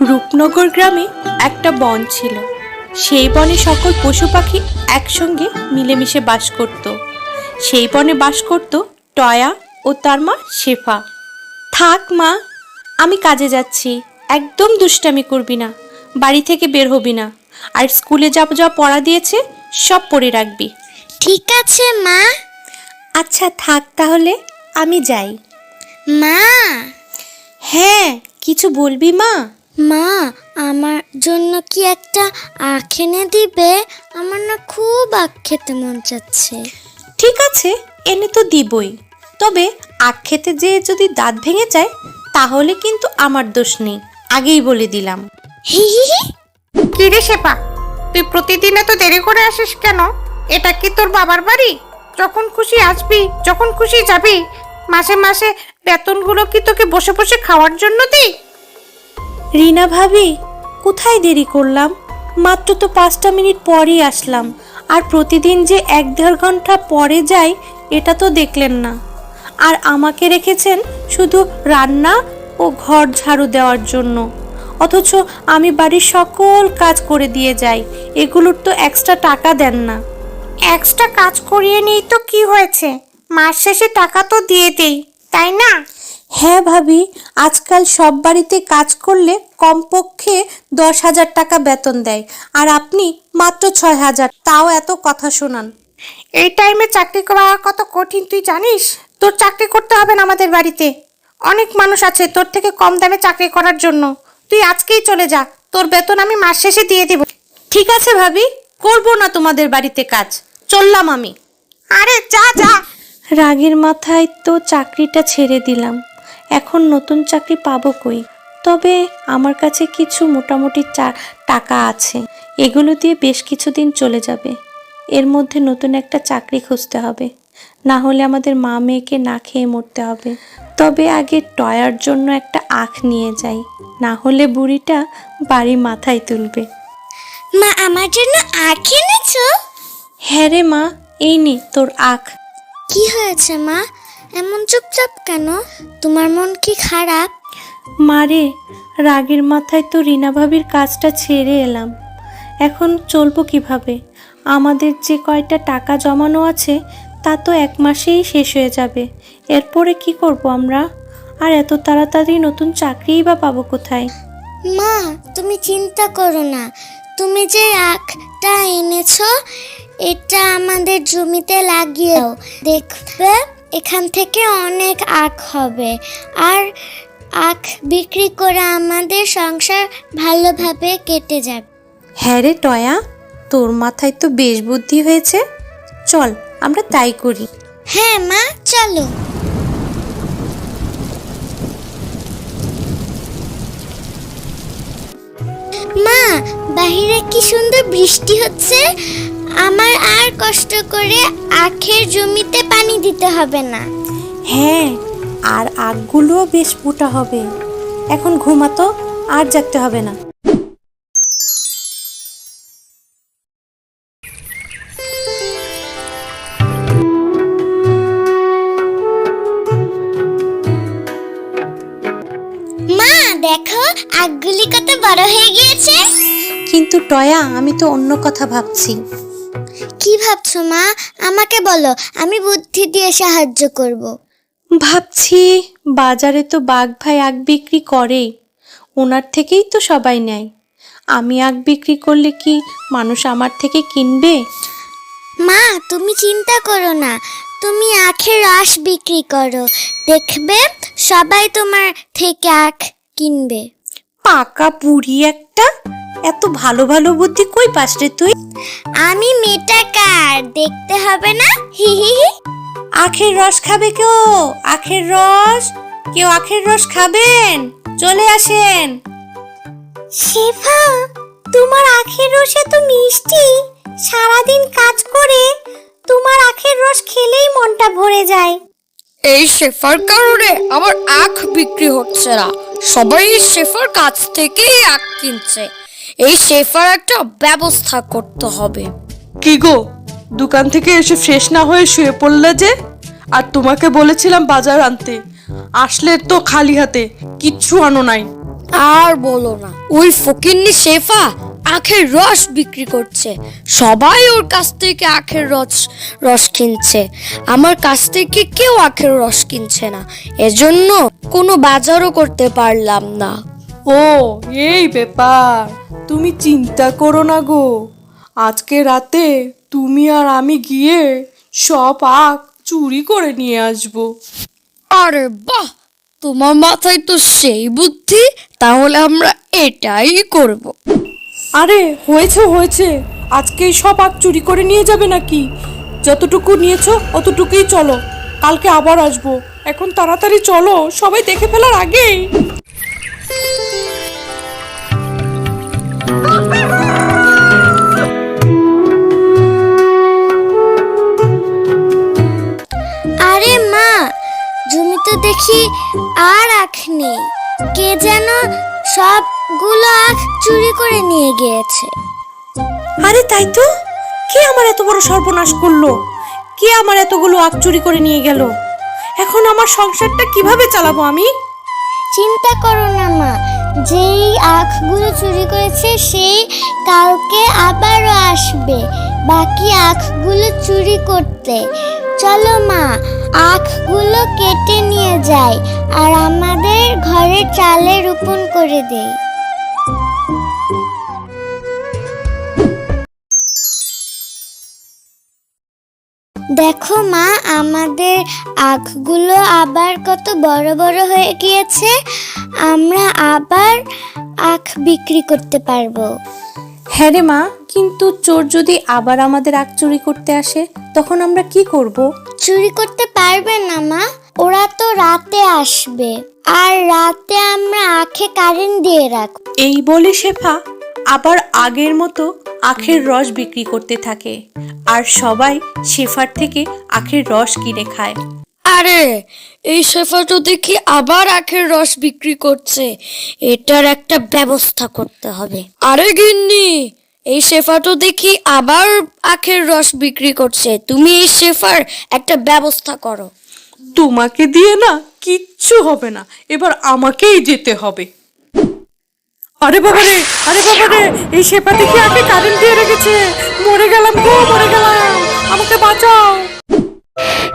রূপনগর গ্রামে একটা বন ছিল। সেই বনে সকল পশু পাখি একসঙ্গে মিলেমিশে বাস করত। সেই বনে বাস করত টয়া ও তার মা শেফা। থাক মা আমি কাজে যাচ্ছি। একদম দুষ্টামি করবি না। বাড়ি থেকে বের হবি না। আর স্কুলে যা যা পড়া দিয়েছে সব পড়ে রাখবি। ঠিক আছে মা। আচ্ছা থাক তাহলে আমি যাই। মা? হ্যাঁ কিছু বলবি মা? মা আমার জন্য কি একটা আখ এনে দিবে? আমার না খুব আখ খেতে মন চাচ্ছে। ঠিক আছে এনে তো দিবই। তবে আখ খেতে যেয়ে যদি দাঁত ভেঙে যায় তাহলে কিন্তু আমার দোষ নেই। আগেই বলে দিলাম। হি হি হি। কি রে শেপা তুই প্রতিদিন এত দেরি করে আসিস কেন? এটা কি তোর বাবার বাড়ি? যখন খুশি আসবি যখন খুশি যাবি। মাসে মাসে বেতনগুলো কি তোকে বসে বসে খাওয়ার জন্য দিই? রিনা ভাবি, কোথায় দেরি করলাম? মাত্র তো পাঁচটা মিনিট পরই আসলাম, আর প্রতিদিন যে এক দেড় ঘণ্টা পরে যাই, এটা তো দেখলেন না। আর আমাকে রেখেছেন শুধু রান্না ও ঘর ঝাড়ু দেওয়ার জন্য। অথচ আমি বাড়ির সকল কাজ করে দিয়ে যাই, এগুলোর তো এক্সট্রা টাকা দেন না। এক্সট্রা কাজ করিয়ে নিই তো কি হয়েছে? মাস শেষে টাকা তো দিয়ে দেই, তাই না? হ্যাঁ ভাবি আজকাল সব বাড়িতে কাজ করলে কমপক্ষে দশ হাজার টাকা বেতন দেয় আর আপনি মাত্র ছয় হাজার। তাও এত কথা শোনান। এই টাইমে চাকরি করা কত কঠিন তুই জানিস? তোর চাকরি করতে হবে না আমাদের বাড়িতে। অনেক মানুষ আছে তোর থেকে কম দামে চাকরি করার জন্য। তুই আজকেই চলে যা তোর বেতন আমি মাস শেষে দিয়ে দিব। ঠিক আছে ভাবি করব না তোমাদের বাড়িতে কাজ চললাম আমি। আরে যা যা। রাগের মাথায় তো চাকরিটা ছেড়ে দিলাম। এখন নতুন চাকরি পাবো কই? তবে আমার কাছে কিছু মোটামুটি চা টাকা আছে। এগুলো দিয়ে বেশ কিছুদিন চলে যাবে। এর মধ্যে নতুন একটা চাকরি খুঁজতে হবে। না হলে আমাদের মা মেয়েকে না খেয়ে মরতে হবে। তবে আগে টয়ার জন্য একটা আখ নিয়ে যাই। না হলে বুড়িটা বাড়ি মাথায় তুলবে। মা আমার জন্য আখ এনেছো? হ্যাঁ রে মা এই নে তোর আখ। কি হয়েছে মা? এমন চুপচাপ কেন? তোমার মন কি খারাপ? মারে রাগের মাথায় তো রিনা ভাবির কাজটা ছেড়ে এলাম। এখন চলবো কীভাবে? আমাদের যে কয়টা টাকা জমানো আছে তা তো এক মাসেই শেষ হয়ে যাবে। এরপরে কি করব আমরা? আর এত তাড়াতাড়ি নতুন চাকরিই বা পাবো কোথায়? মা তুমি চিন্তা করো না। তুমি যে আখটা এনেছো এটা আমাদের জমিতে লাগিয়েও দেখবে এখান থেকে অনেক আখ হবে। আর আখ বিক্রি করে আমাদের সংসার ভালোভাবে কেটে যাবে। হ্যাঁ রে টয়া তোর মাথায় তো বেশ বুদ্ধি হয়েছে। চল আমরা তাই করি। হ্যাঁ মা চলো। মা বাহিরে কি সুন্দর বৃষ্টি হচ্ছে? আমার আর কষ্ট করে আখের জমিতে পানি দিতে হবে না। হ্যাঁ আর আগগুলোও বেশ মোটা হবে। এখন ঘুমাতো আর জাগতে হবে না। মা দেখো আখগুলি কত বড় হয়ে গিয়েছে। কিন্তু টয়া আমি তো অন্য কথা ভাবছি। কি ভাবছ মা? আমাকে বলো আমি বুদ্ধি দিয়ে সাহায্য করব। ভাবছি বাজারে তো বাঘ ভাই আগ বিক্রি করেই ওনার থেকেই তো সবাই নেয়। আমি আগ বিক্রি করলে কি মানুষ আমার থেকে কিনবে? মা তুমি চিন্তা করো না তুমি আখের রস বিক্রি করো দেখবে সবাই তোমার থেকে আখ কিনবে। পাকা বুড়ি একটা? এত ভালো ভালো বুদ্ধি কই পাস রে তুই? আমি মেটাকার দেখতে হবে না? হি হি হি। আখের রস খাবে কেউ? আখের রস? কেউ আখের রস খাবেন? চলে আসেন। শেফা তোমার আখের রস এত মিষ্টি। সারাদিন কাজ করে তোমার আখের রস খেলেই মনটা ভরে যায়। এই শেফার কারণে আমার আখ বিক্রি হচ্ছে না। সবাই শেফার কাছ থেকেই আখ কিনছে। এই শেফার একটা ব্যবস্থা করতে হবে। কি গো? দোকান থেকে এসে ফ্রেশ না হয়ে শুয়ে পড়লে যে? আর তোমাকে বলেছিলাম বাজার আনতে। আসলে তো খালি হাতে কিচ্ছু আনো নাই। আর বলো না ওই ফকিন্নি শেফা আখের রস বিক্রি করছে। সবাই ওর কাছ থেকে আখের রস রস কিনছে। আমার কাছ থেকে কেউ আখের রস কিনছে না। এজন্য কোনো বাজারও করতে পারলাম না। ও এই ব্যাপার। তুমি চিন্তা করো না গো। আজকে রাতে তুমি আর আমি গিয়ে সব আখ চুরি করে নিয়ে আসব। আরে বাহ! তোমার মাথায় তো সেই বুদ্ধি তাহলে আমরা এটাই করব। আরে হয়েছে হয়েছে। আজকে সব আখ চুরি করে নিয়ে যাবে নাকি? যতটুকু নিয়েছো অতটুকুই চলো। কালকে আবার আসব। এখন তাড়াতাড়ি চলো সবাই দেখে ফেলার আগেই। দেখি আর আখ নেই। কে যেন সবগুলো আখ চুরি করে নিয়ে গিয়েছে। আরে তাই তো? কে আমার এত বড় সর্বনাশ করল? কে আমার এতগুলো আখ চুরি করে নিয়ে গেল? এখন আমার সংসারটা কীভাবে চালাবো আমি? চিন্তা করো না মা। যেই আখগুলো চুরি করেছে সেই কালকে আবারও আসবে। বাকি আখগুলো চুরি করতে। চলো মা। আখগুলো কেটে নিয়ে যায় আর আমাদের ঘরে চালে রোপণ করে দেই। দেখো মা, আমাদের আখগুলো আবার কত বড় বড় হয়ে গিয়েছে। আমরা আবার আখ বিক্রি করতে পারব। হ্যাঁ রে মা, কিন্তু চোর যদি আবার আমাদের আখ চুরি করতে আসে, তখন আমরা কি করব? চুরি করতে পারবে না মা। ওরা তো রাতে আসবে। আর রাতে আমরা আখে কারেন্ট দিয়ে রাখব। এই বলে শেফা আবার আগের মতো আখের রস বিক্রি করতে থাকে। আর সবাই শেফার থেকে আখের রস কিনে খায়। আরে এই শেফা তো দেখি আবার আখের রস বিক্রি করছে। এটার একটা ব্যবস্থা করতে হবে। আরে গিন্নি এই শেফা তো দেখি আবার আখের রস বিক্রি করছে। তুমি এই শেফার একটা ব্যবস্থা করো। তোমাকে দিয়ে না কিচ্ছু হবে না। এবার আমাকেই যেতে হবে। আরে বাবা রে, আরে বাবা রে, এই শেফা দেখি আগে কারেন্ট দিয়ে রেখেছে। মরে গেলাম গো, মরে গেলাম। আমাকে বাঁচাও।